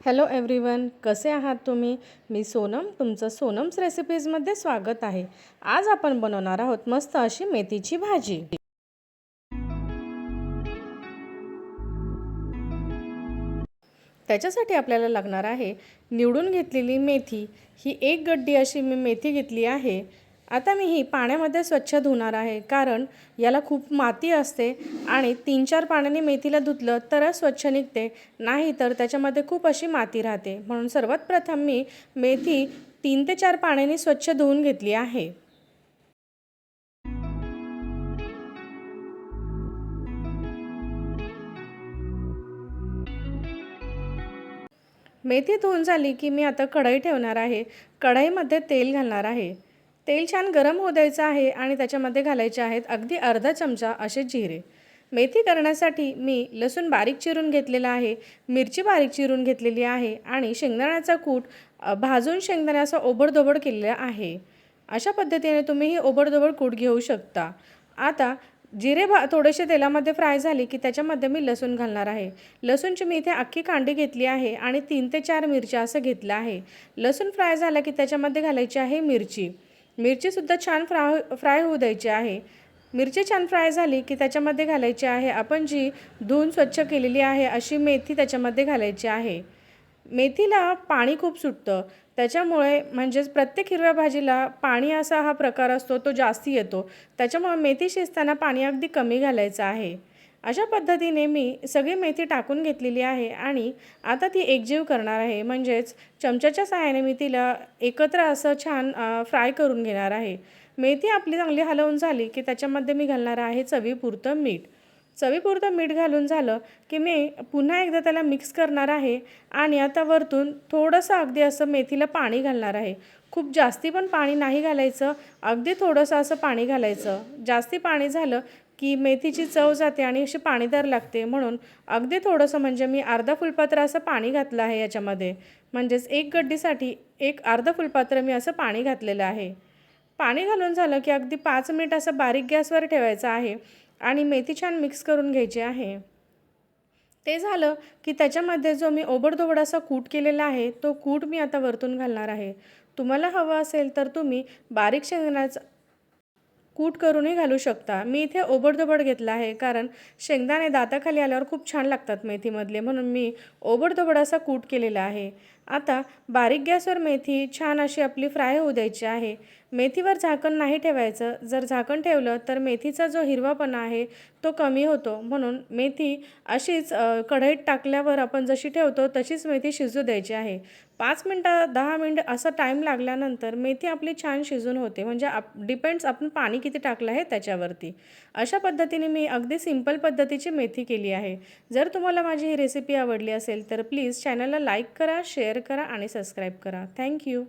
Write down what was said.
Hello everyone कसे आहात तुम्ही? मी सोनम तुमचं सोनम्स रेसिपीजमध्ये स्वागत आहे. आज आपण बनवणार आहोत मस्त अशी मेथीची भाजी. त्याच्यासाठी आपल्याला लागणार आहे निवडून घेतलेली मेथी. ही एक गड्डी अशी मी मेथी घेतली आहे. आता मी ही पाण्यामध्ये स्वच्छ धुणार आहे. कारण याला खूप माती असते आणि तीन चार पाण्याने मेथीला धुतलं तरच स्वच्छ निघते. नाही तर त्याच्यामध्ये खूप अशी माती राहते. म्हणून सर्वात प्रथम मी मेथी तीन ते चार पाण्याने स्वच्छ धुवून घेतली आहे. मेथी धुवून झाली की मी आता कढई ठेवणार आहे. कढईमध्ये तेल घालणार आहे. तेल छान गरम होऊ द्यायचं आहे आणि त्याच्यामध्ये घालायचे आहेत अगदी अर्धा चमचा असे जिरे. मेथी करण्यासाठी मी लसूण बारीक चिरून घेतलेला आहे मिरची बारीक चिरून घेतलेली आहे आणि शेंगदाण्याचा कूट भाजून शेंगदाण्याचा ओबडधोबड केलेला आहे. अशा पद्धतीने तुम्ही ही ओबडधोबड कूट घेऊ शकता. आता जिरे भा थोडेसे तेलामध्ये फ्राय झाले की त्याच्यामध्ये मी लसूण घालणार आहे. लसूणची मी इथे अख्खी कांडी घेतली आहे आणि तीन ते चार मिरच्या असं घेतलं आहे. लसूण फ्राय झाला की त्याच्यामध्ये घालायची आहे मिरची. मिरचीसुद्धा छान फ्राय फ्राय होऊ द्यायची आहे. मिरची छान फ्राय झाली की त्याच्यामध्ये घालायची आहे आपण जी धुवून स्वच्छ केलेली आहे अशी मेथी त्याच्यामध्ये घालायची आहे. मेथीला पाणी खूप सुटतं. त्याच्यामुळे म्हणजेच प्रत्येक हिरव्या भाजीला पाणी असा हा प्रकार असतो तो जास्ती येतो. त्याच्यामुळे मेथी शिजताना पाणी अगदी कमी घालायचं आहे. अशा पद्धतीने मी सगळी मेथी टाकून घेतलेली आहे आणि आता ती एकजीव करणार आहे. म्हणजेच चमच्याच्या सहाय्याने मी तिला एकत्र असं छान फ्राय करून घेणार आहे. मेथी आपली चांगली हलवून झाली की त्याच्यामध्ये मी घालणार आहे चवीपुरतं मीठ. चवीपुरतं मीठ घालून झालं की मी पुन्हा एकदा त्याला मिक्स करणार आहे आणि आता वरतून थोडंसं अगदी असं मेथीला पाणी घालणार आहे. खूप जास्ती पण पाणी नाही घालायचं अगदी थोडंसं असं पाणी घालायचं. जास्ती पाणी झालं की मेथीची चव जाते आणि अशी पाणीदार लागते. म्हणून अगदी थोडंसं म्हणजे मी अर्धा फुलपात्र असं पाणी घातलं आहे याच्यामध्ये. म्हणजेच एक गड्डीसाठी एक अर्धा फुलपात्र मी असं पाणी घातलेलं आहे. पाणी घालून झालं की अगदी पाच मिनिट असं बारीक गॅसवर ठेवायचं आहे आणि मेथी छान मिक्स करून घ्यायची आहे. ते झालं की त्याच्यामध्ये जो मी ओबडधोबड असा कूट केलेला आहे तो कूट मी आता वरतून घालणार आहे. तुम्हाला हवं असेल तर तुम्ही बारीक शेंगदाण्याचा कूट करूनही घालू शकता. मी इथे ओबडधोबड घेतला आहे कारण शेंगदाणे दाताखाली आल्यावर खूप छान लागतात मेथीमधले म्हणून मी ओबडधोबड असा कूट केलेला आहे. आता बारीक गॅसवर मेथी छान अशी आपली फ्राय होऊ द्यायची आहे. मेथीवर झाकण नाही ठेवायचं. जर झाकण ठेवलं तर मेथीचा जो हिरवापणा आहे तो कमी होतो. म्हणून मेथी अशीच कढईत टाकल्यावर आपण जशी ठेवतो तशीच मेथी शिजू द्यायची आहे. पाच मिनटं दहा मिनटं असा टाईम लागल्यानंतर मेथी आपली छान शिजून होते. म्हणजे आप डिपेंड्स आपण पाणी किती टाकलं आहे त्याच्यावरती. अशा पद्धतीने मी अगदी सिंपल पद्धतीची मेथी केली आहे. जर तुम्हाला माझी ही रेसिपी आवडली असेल तर प्लीज चॅनलला लाईक करा शेअर करा आणि सबस्क्राईब करा. थँक्यू